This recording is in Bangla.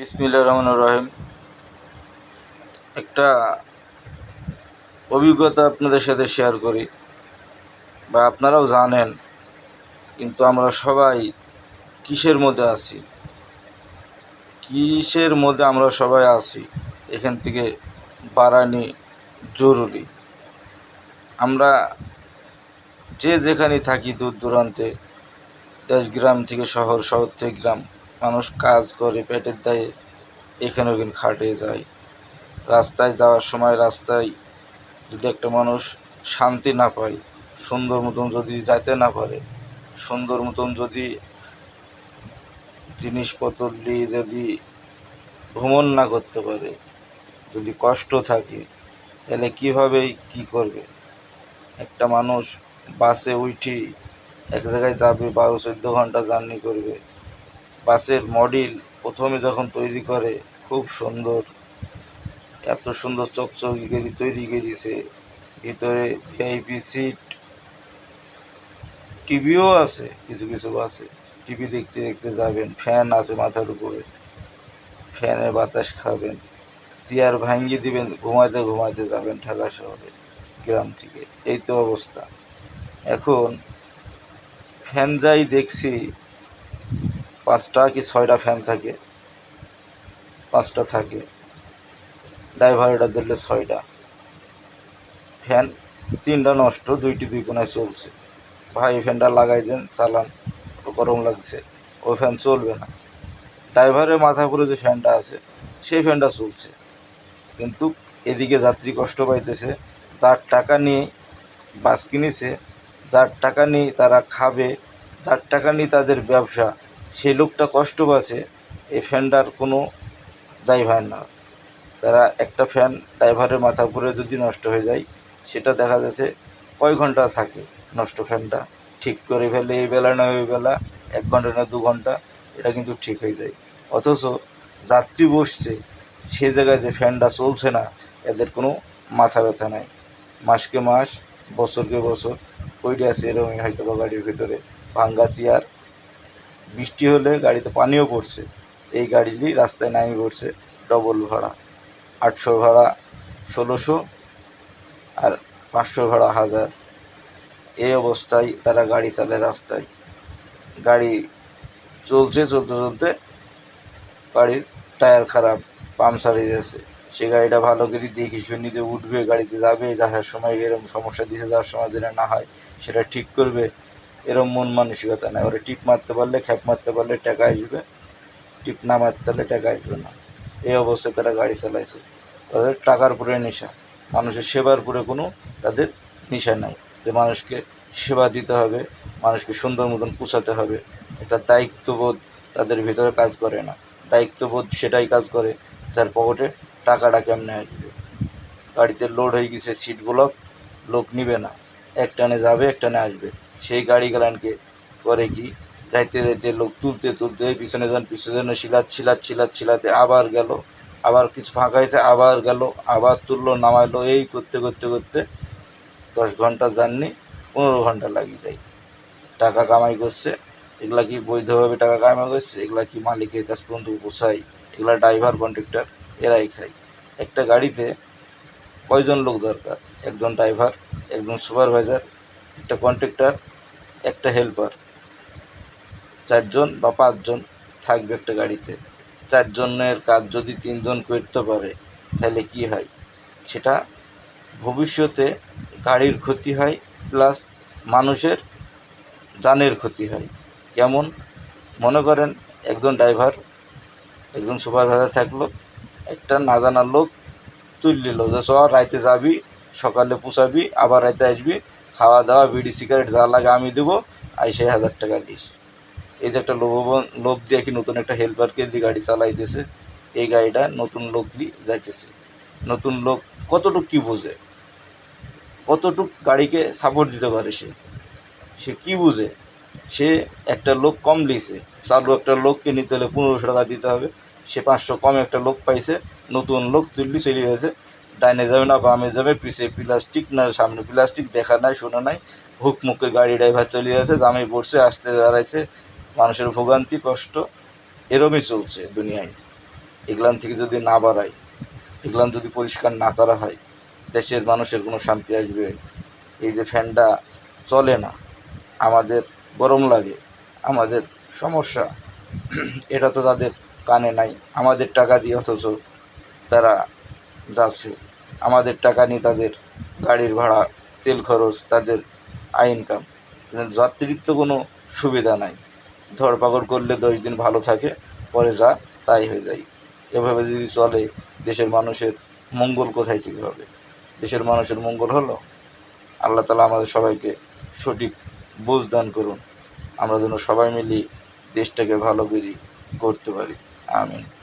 বিসমিল্লা রহমান রহিম। একটা অভিজ্ঞতা আপনাদের সাথে শেয়ার করি। বা আপনারাও জানেন, কিন্তু আমরা সবাই কিসের মধ্যে আছি? কিসের মধ্যে আমরা সবাই আছি? এখান থেকে বাড়ানি জরুরি। আমরা যে যেখানে থাকি দূর দূরান্তে দেশ গ্রাম থেকে শহর শহর থেকে গ্রাম মানুষ কাজ করে, পেটের দায়ে এখানে ওখানে খাটে যায়। রাস্তায় যাওয়ার সময় রাস্তায় যদি একটা মানুষ শান্তি না পায়, সুন্দর মতন যদি যাইতে না পারে, সুন্দর মতন যদি জিনিসপত্র নিয়ে যদি ভ্রমণ না করতে পারে, যদি কষ্ট থাকে, তাহলে কীভাবে কী করবে? একটা মানুষ বাসে উঠি এক জায়গায় যাবে, বারো চোদ্দ ঘণ্টা জার্নি করবে। বাসের মডেল প্রথমে যখন তৈরি করে, খুব সুন্দর, এত সুন্দর চকচকি করে তৈরি করেছে। ভিতরে ভিআইপি সিট টিভিও আছে, কিছু কিছু বাসে। টিভি দেখতে দেখতে যাবেন ফ্যান আছে মাথার উপরে। ফ্যানের বাতাস খাবেন চেয়ার ভাঙিয়ে দিবেন, ঘুমাইতে ঘুমাইতে যাবেন ঢাকা শহরে, গ্রাম থেকে। এই তো অবস্থা। এখন ফ্যান যাই দেখছি পাঁচটা কি ছয়টা ফ্যান থাকে? পাঁচটা থাকে। ড্রাইভার এটা দিলে ছয়টা। ফ্যান তিনটা নষ্ট, দুইটি দুই কোনায় চলছে। ভাই, এই ফ্যানটা লাগাই দেন, চালান। গরম লাগছে। ওই ফ্যান চলবে না। ড্রাইভারের মাথা উপরে যে ফ্যানটা আছে, সেই ফ্যানটা চলছে। কিন্তু এদিকে যাত্রী কষ্ট পাইতেছে। যার টাকা নিয়ে বাস কিনেছে, যার টাকা নিয়ে তারা খাবে, যার টাকা নিয়ে তাদের ব্যবসা সেই লোকটা কষ্ট পাচ্ছে এই ফ্যানটার কোনো ড্রাইভার না। তারা একটা ফ্যান ড্রাইভারের মাথা উপরে যদি নষ্ট হয়ে যায়, সেটা দেখা যাচ্ছে কয় ঘণ্টা থাকে নষ্ট ফ্যানটা। ঠিক করে ফেলে এই বেলা না ওই বেলা এক ঘণ্টা না দু ঘণ্টা, এটা কিন্তু ঠিক হয়ে যায়। অথচ যাত্রী বসছে, সে জায়গায় যে ফ্যানটা চলছে না, এদের কোনো মাথা ব্যথা নাই। মাসকে মাস, বছরকে বছর পইডে আছে এরকমই হয়তো বা গাড়ির ভিতরে ভাঙ্গা চেয়ার বৃষ্টি হলে গাড়িতে পানিও পড়ছে। এই গাড়িটি রাস্তায় নামিয়ে পড়ছে ডবল ভাড়া। আটশো ভাড়া ষোলোশো আর পাঁচশো ভাড়া হাজার। এই অবস্থায় তারা গাড়ি চালায় রাস্তায়। গাড়ি চলছে, চলতে চলতে গাড়ির টায়ার খারাপ পাংচার হয়ে গেছে সে গাড়িটা ভালো করে দেখি শুনিতে উঠবে, গাড়িতে যাবে, যাওয়ার সময় এরকম সমস্যা দিছে, যাওয়ার সময় যেটা না হয়, সেটা ঠিক করবে। এরকম মন মানসিকতা নেই। ওরা টিপ মারতে পারলে, খ্যাপ মারতে পারলে টাকা আসবে। টিপ না মারতে পারলে টাকা আসবে না। এই অবস্থায় তারা গাড়ি চালাইছে। তাদের টাকার উপরে নেশা। মানুষের সেবার উপরে কোনো তাদের নেশা নাই। যে মানুষকে সেবা দিতে হবে, মানুষকে সুন্দর মতন পোষাতে হবে একটা দায়িত্ববোধ তাদের ভিতরে কাজ করে না। দায়িত্ববোধ সেটাই কাজ করে, যার পকেটে টাকাটা কেমনে আসবে? গাড়িতে লোড হয়ে গেছে সিট ব্লক লোক নিবে না। এক টানে যাবে, এক টানে আসবে। সেই গাড়ি গালানকে করে কি যাইতে যাইতে লোক তুলতে তুলতে পিছনে যান পিছনে শিলাত ছিলাত ছিলাত ছিলাতে আবার গেল, আবার কিছু ফাঁকা হয়েছে, আবার গেল, আবার তুললো, নামাইলো, এই করতে করতে করতে দশ ঘণ্টা জার্নি, পনেরো ঘণ্টা লাগিয়ে দেয় টাকা কামাই করছে, এগুলা কি বৈধভাবে টাকা কামাই করছে? এগুলা কি মালিকের কাছ পর্যন্ত পোষায়? এগুলা ড্রাইভার কন্ট্রাক্টর এরাই খায়। একটা গাড়িতে কয়জন লোক দরকার? একজন ড্রাইভার একজন সুপারভাইজার, একটা কন্ট্রাক্টর, একটা হেল্পার। চারজন বা পাঁচজন থাকবে একটা গাড়িতে। চারজনের কাজ যদি তিনজন করতে পারে, তাহলে কি হয়? সেটা ভবিষ্যতে গাড়ির ক্ষতি হয়, প্লাস মানুষের জানের ক্ষতি হয়। কেমন? মনে করেন একজন ড্রাইভার, একজন সুপারভাইজার থাকল, একটা না জানার লোক তুল নিল যে, চ, রাইতে যাবি সকালে পুষাবি, আবার রাইতে আসবি, খাওয়া দাওয়া, বিড়ি, সিগারেট, যা লাগে আমি দেবো আইসে হাজার টাকা দিস এই যে একটা লোভ লোভ দিয়ে কি নতুন একটা হেল্পারকে দিয়ে গাড়ি চালাইতেছে, এই গাড়িটা নতুন লোক দিয়ে যাইতেছে। নতুন লোক কতটুক কী বোঝে? কতটুক গাড়িকে সাপোর্ট দিতে পারে সে? সে কী বুঝে? সে একটা লোক কম লিছে চালু একটা লোককে নিতে হলে পনেরোশো টাকা দিতে হবে। সে পাঁচশো কম একটা লোক পাইছে, নতুন লোক তুললি চলে গেছে। ডাইনে যাবে না বামে যাবে, পিছে প্লাস্টিক না সামনে প্লাস্টিক দেখা নাই, শোনা নাই। হুক মুখে গাড়ি ড্রাইভার চলে গেছে জামে পড়ছে, আসতে দাঁড়াইছে মানুষের ভোগান্তি, কষ্ট, এরমই চলছে দুনিয়ায়। এগুলান থেকে যদি না বাড়ায়, এগুলান যদি পরিষ্কার না করা হয়, দেশের মানুষের কোনো শান্তি আসবে। এই যে ফ্যানটা চলে না, আমাদের গরম লাগে, আমাদের সমস্যা। এটা তো তাদের কানে নাই, আমাদের টাকা দিয়ে অথচ তারা যাচ্ছে। আমাদের টাকা নিয়ে তাদের গাড়ির ভাড়া, তেল খরচ, তাদের আয় ইনকাম যাত্রীর তো কোনো সুবিধা নাই। ধরপাকড় করলে দশ দিন ভালো থাকে, পরে যা, তাই হয়ে যায়। এভাবে যদি চলে, দেশের মানুষের মঙ্গল কোথায় থেকে হবে? দেশের মানুষের মঙ্গল হলো? আল্লাহ তালা আমাদের সবাইকে সঠিক বুঝ দান করুন। আমরা যেন সবাই মিলে দেশটাকে ভালো করি করতে পারি। আমিন।